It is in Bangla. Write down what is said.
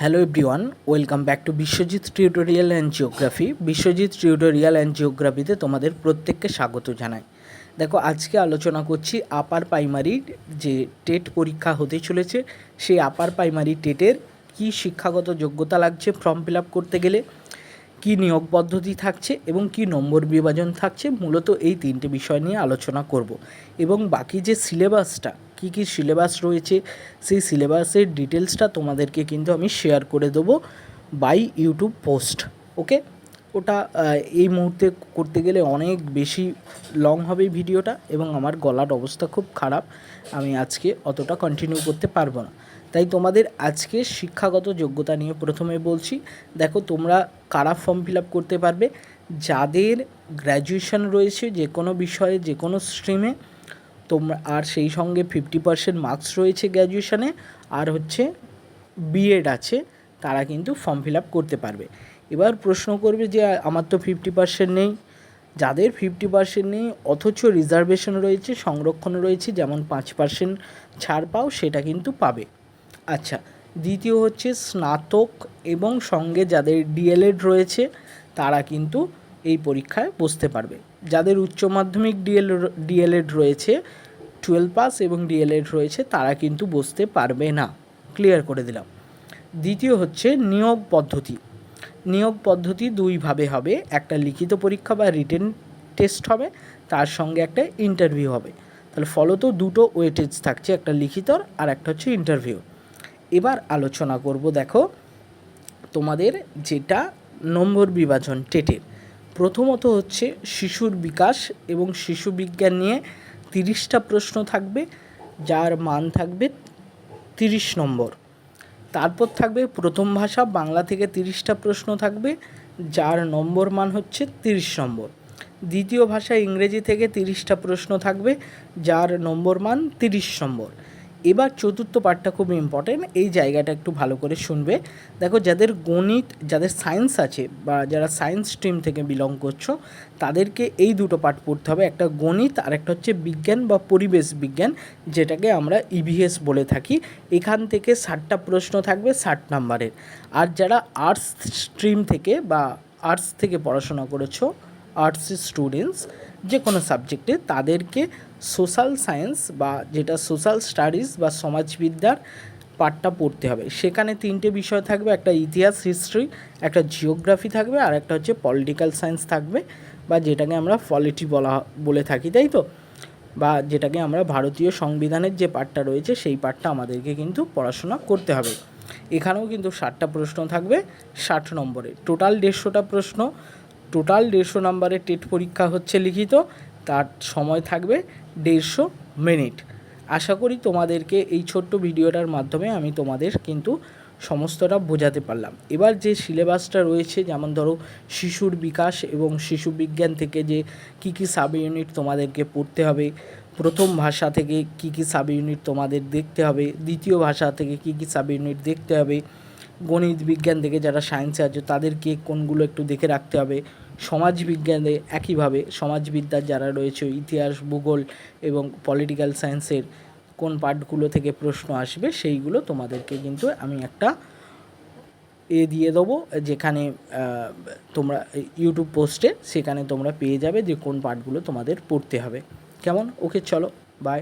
Hello everyone welcome back to Biswajit tutorial and geography Biswajit tutorial and জিওগ্রাফিতে তোমাদের প্রত্যেককে স্বাগত জানাই। দেখো, আজকে আলোচনা করছি আপার প্রাইমারির যে টেট পরীক্ষা হতে চলেছে, সেই আপার প্রাইমারি টেটের কী শিক্ষাগত যোগ্যতা লাগছে ফর্ম ফিল আপ করতে গেলে, কী নিয়োগ পদ্ধতি থাকছে এবং কী নম্বর বিভাজন থাকছে, মূলত এই তিনটে বিষয় নিয়ে আলোচনা করব। এবং বাকি যে সিলেবাসটা কী কী সিলেবাস রয়েছে, সেই সিলেবাসের ডিটেলসটা তোমাদেরকে কিন্তু আমি শেয়ার করে দেবো বাই ইউটিউব পোস্ট ওকে ওটা এই মুহূর্তে করতে গেলে অনেক বেশি লং হবে ভিডিওটা এবং আমার গলার অবস্থা খুব খারাপ, আমি আজকে অতটা কন্টিনিউ করতে পারব না। তাই তোমাদের আজকে শিক্ষাগত যোগ্যতা নিয়ে প্রথমে বলছি, দেখো তোমরা কারা ফর্ম ফিল আপ করতে পারবে, যাদের গ্র্যাজুয়েশন রয়েছে যে কোনো বিষয়ে, যে কোনো স্ট্রিমে তোমরা, আর সেই সঙ্গে ফিফটি পার্সেন্ট মার্কস রয়েছে গ্র্যাজুয়েশানে আর হচ্ছে বিএড আছে, তারা কিন্তু ফর্ম ফিল আপ করতে পারবে। এবার প্রশ্ন করবে যে, আমার তো ফিফটি পার্সেন্ট নেই। যাদের ফিফটি পার্সেন্ট নেই, অথচ রিজার্ভেশন রয়েছে, সংরক্ষণ রয়েছে, যেমন পাঁচ পার্সেন্ট ছাড় পাও, সেটা কিন্তু পাবে। আচ্ছা দ্বিতীয় হচ্ছে স্নাতক এবং সঙ্গে যাদের ডিএলএড রয়েছে, তারা কিন্তু এই পরীক্ষায় বসতে পারবে। যাদের উচ্চ মাধ্যমিক ডিএল ডিএলএড রয়েছে টুয়েলভ পাস এবং ডিএলএড রয়েছে, তারা কিন্তু বসতে পারবে না। ক্লিয়ার করে দিলাম। দ্বিতীয় হচ্ছে নিয়োগ পদ্ধতি। নিয়োগ পদ্ধতি দুইভাবে হবে। একটা লিখিত পরীক্ষা বা রিটেন টেস্ট হবে, তার সঙ্গে একটা ইন্টারভিউ হবে। তাহলে ফলত দুটো ওয়েটেজ থাকছে, একটা লিখিতর আর একটা হচ্ছে ইন্টারভিউ এবার আলোচনা করব, দেখো তোমাদের যেটা নম্বর বিভাজন টেটের। প্রথমত হচ্ছে শিশুর বিকাশ এবং শিশু বিজ্ঞান নিয়ে তিরিশটা প্রশ্ন থাকবে, যার মান থাকবে তিরিশ নম্বর। তারপর থাকবে প্রথম ভাষা, বাংলা থেকে তিরিশটা প্রশ্ন থাকবে, যার নম্বর মান হচ্ছে তিরিশ নম্বর। দ্বিতীয় ভাষা ইংরেজি থেকে তিরিশটা প্রশ্ন থাকবে, যার নম্বর মান তিরিশ নম্বর। এবার চতুর্থ পার্টটা খুব ইম্পর্টেন্ট এই জায়গাটা একটু ভালো করে শুনবে। দেখো, যাদের গণিত, যাদের সায়েন্স আছে বা যারা সায়েন্স স্ট্রিম থেকে বিলং করছ, তাদেরকে এই দুটো পার্ট পড়তে হবে। একটা গণিত, আর একটা হচ্ছে বিজ্ঞান বা পরিবেশ বিজ্ঞান, যেটাকে আমরা ইভিএস বলে থাকি। এখান থেকে ষাটটা প্রশ্ন থাকবে, ষাট নাম্বারের আর যারা আর্টস স্ট্রিম থেকে বা আর্টস থেকে পড়াশোনা করেছ আর্টসের স্টুডেন্টস যে কোনো সাবজেক্টে তাদেরকে সোশ্যাল সায়েন্স বা যেটা সোশ্যাল স্টাডিজ বা সমাজবিদ্যার পাঠটা পড়তে হবে। সেখানে তিনটে বিষয় থাকবে, একটা ইতিহাস হিস্ট্রি একটা জিওগ্রাফি থাকবে, আর একটা হচ্ছে পলিটিক্যাল সায়েন্স থাকবে বা যেটাকে আমরা পলিটি বলা, বলে থাকি, তাই তো? বা যেটাকে আমরা ভারতীয় সংবিধানের যে পার্টটা রয়েছে, সেই পার্টটা আমাদেরকে কিন্তু পড়াশোনা করতে হবে। এখানেও কিন্তু ষাটটা প্রশ্ন থাকবে, ষাট নম্বরে। টোটাল দেড়শোটা প্রশ্ন টোটাল দেড়শো নম্বরের টেট পরীক্ষা হচ্ছে লিখিত, তার সময় থাকবে দেড়শো মিনিট। আশা করি তোমাদেরকে এই ছোট্ট ভিডিওটার মাধ্যমে আমি তোমাদের কিন্তু সমস্তটা বোঝাতে পারলাম। এবার যে সিলেবাসটা রয়েছে, যেমন ধরো শিশুর বিকাশ এবং শিশু বিজ্ঞান থেকে যে কী কী সাব ইউনিট তোমাদেরকে পড়তে হবে, প্রথম ভাষা থেকে কী কী সাব ইউনিট তোমাদের দেখতে হবে, দ্বিতীয় ভাষা থেকে কী কী সাব ইউনিট দেখতে হবে গণিত বিজ্ঞান থেকে যারা সায়েন্সে আছে, তাদেরকে কোনগুলো একটু দেখে রাখতে হবে? সমাজ বিজ্ঞানে একইভাবে সমাজবিদ্যার যারা রয়েছে ইতিহাস, ভূগোল এবং পলিটিক্যাল সায়েন্সের কোন পার্টগুলো থেকে প্রশ্ন আসবে, সেইগুলো তোমাদেরকে কিন্তু আমি একটা এ দিয়ে দেবো, যেখানে তোমরা ইউটিউব পোস্টে সেখানে তোমরা পেয়ে যাবে যে কোন পার্টগুলো তোমাদের পড়তে হবে। কেমন? ওকে চলো বাই